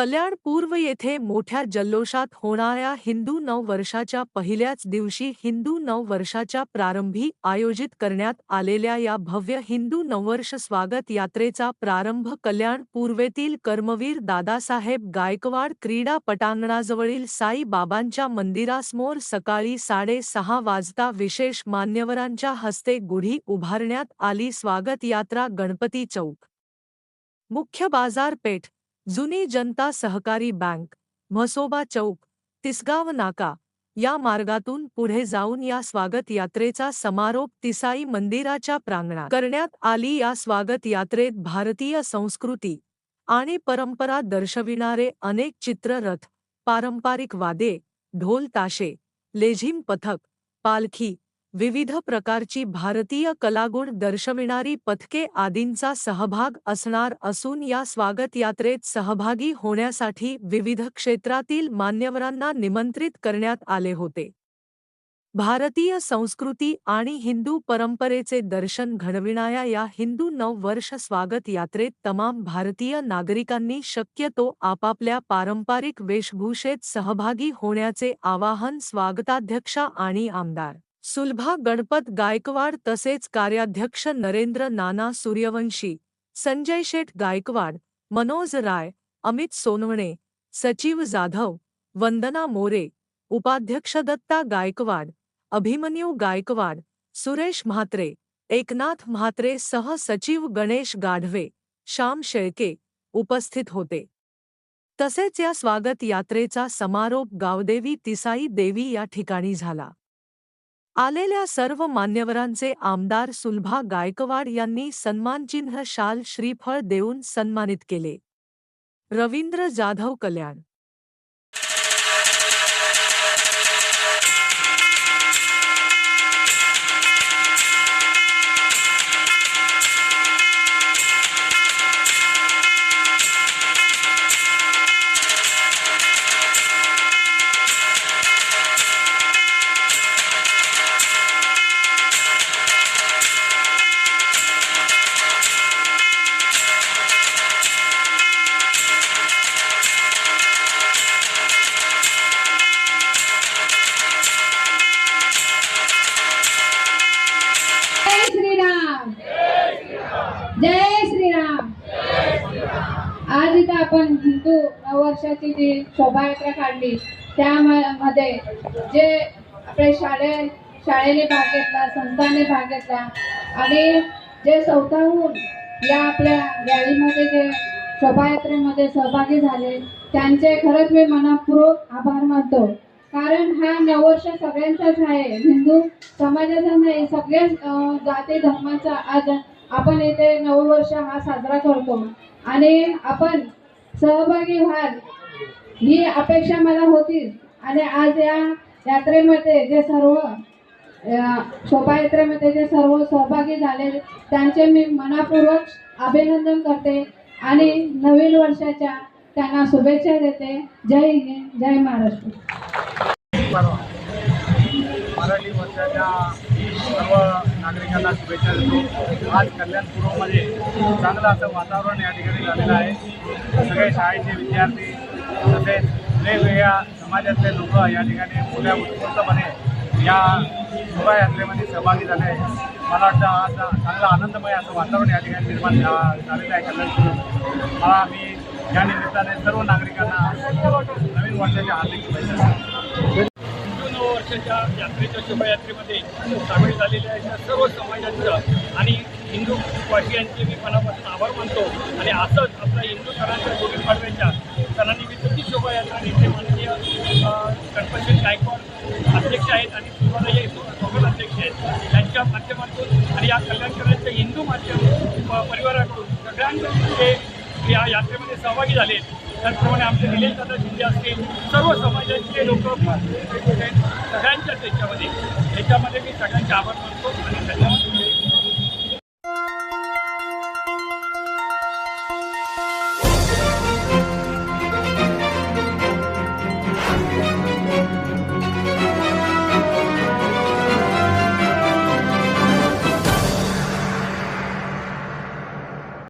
कल्याण पूर्व येथे मोठ्या जल्लोषात होणाऱ्या हिंदू नववर्षाच्या पहिल्याच दिवशी हिंदू नववर्षाच्या प्रारंभी आयोजित करण्यात आलेल्या या भव्य हिंदू नववर्ष स्वागत यात्रेचा प्रारंभ कल्याण पूर्वेतील कर्मवीर दादासाहेब गायकवाड क्रीडा पटांगणाजवळील साई बाबांच्या मंदिरासमोर सकाळी साडेसहा वाजता विशेष मान्यवरांच्या हस्ते गुढी उभारण्यात आली स्वागत यात्रा गणपती चौक. मुख्य बाजारपेठ जुनी जनता सहकारी बँक म्हसोबा चौक तिसगाव नाका या मार्गातून पुढे जाऊन या स्वागत यात्रेचा समारोप तिसाई मंदिराच्या प्रांगणात करण्यात आली. या स्वागत यात्रेत भारतीय संस्कृती आणि परंपरा दर्शविणारे अनेक चित्ररथ पारंपरिक वादे ढोल ताशे लेझिम पथक पालखी विविध प्रकारची भारतीय कलागुण दर्शविणारी पथके आदींचा सहभाग असणार असून या स्वागत यात्रेत सहभागी होण्यासाठी विविध क्षेत्रातील मान्यवरांना निमंत्रित करण्यात आले होते. भारतीय संस्कृती आणि हिंदू परंपरेचे दर्शन घडविणाऱ्या या हिंदू नववर्ष स्वागत यात्रेत तमाम भारतीय नागरिकांनी शक्यतो आपापल्या पारंपरिक वेशभूषेत सहभागी होण्याचे आवाहन स्वागताध्यक्षा आणि आमदार सुलभा गणपत गायकवाड तसेच कार्याध्यक्ष नरेंद्र नाना सूर्यवंशी संजय शेठ गायकवाड मनोज राय अमित सोनवणे सचिव जाधव वंदना मोरे उपाध्यक्ष दत्ता गायकवाड अभिमन्यू गायकवाड सुरेश म्हात्रे एकनाथ म्हात्रे सह सचिव गणेश गाढवे श्याम शेळके उपस्थित होते. तसेच या स्वागत यात्रेचा समारोप गावदेवी तिसाई देवी या ठिकाणी झाला. आलेल्या सर्व मान्यवरांचे आमदार सुलभा गायकवाड यांनी सन्मानचिन्ह शाल श्रीफळ देऊन सन्मानित केले. रवींद्र जाधव कल्याण नववर्षाची जी शोभायात्रा काढली त्यामध्ये जे आपले शाळे शाळेने भाग घेतला संस्थांनी भाग घेतला आणि जे स्वतःहून या आपल्या रॅलीमध्ये जे शोभायात्रेमध्ये सहभागी झाले त्यांचे खरंच मी मनापूर्वक आभार मानतो. कारण हा नववर्ष सगळ्यांचाच आहे. हिंदू समाजाचा नाही सगळ्याच जाती धर्माचा आज आपण इथे नववर्ष हा साजरा करतो. आणि आपण सहभागी व्हाल ही अपेक्षा मला होती. आणि आज या यात्रेमध्ये जे सर्व शोभायात्रेमध्ये जे सर्व सहभागी झाले त्यांचे मी मनापूर्वक अभिनंदन करते आणि नवीन वर्षाच्या त्यांना शुभेच्छा देते. जय हिंद जय महाराष्ट्र. मराठी वर्षाच्या सर्व नागरिकांना शुभेच्छा देतो. आज कल्याण पूर्वमध्ये चांगलं असं वातावरण या ठिकाणी झालेलं आहे. सगळे शाळेचे विद्यार्थी तसेच वेगवेगळ्या समाजातले लोक या ठिकाणी मोठ्या उत्स्फूर्तपणे या शोभायात्रेमध्ये सहभागी झाले मला वाटतं आज चांगला आनंदमय असं वातावरण या ठिकाणी निर्माण झालेलं आहे कल्याण मला मी या निमित्ताने सर्व नागरिकांना नवीन वर्षाच्या हार्दिक शुभेच्छा देतो. यात्रेच्या शोभायात्रेमध्ये सामील झालेल्या अशा सर्व समाजांचं आणि हिंदू वासियांचे मी मनापासून आभार मानतो. आणि असंच आपल्या हिंदू सणांच्या गुढी पाडव्याच्या सणानिमित्त शोभायात्रा नेते माननीय गणपती गायकवाड अध्यक्ष आहेत आणि सुरुवाला सोबत अध्यक्ष आहेत. त्यांच्या माध्यमातून आणि या कल्याणकरांच्या हिंदू माध्यम प- परिवाराकडून सगळ्यांकडून ते या यात्रेमध्ये सहभागी झाले त्याचप्रमाणे आमचे निलेश दादा शिंदे असतील सर्व समाजाचे लोक सगळ्यांच्याच त्याच्यामध्ये त्याच्यामध्ये मी सगळ्यांचे आभार मानतो आणि धन्यवाद.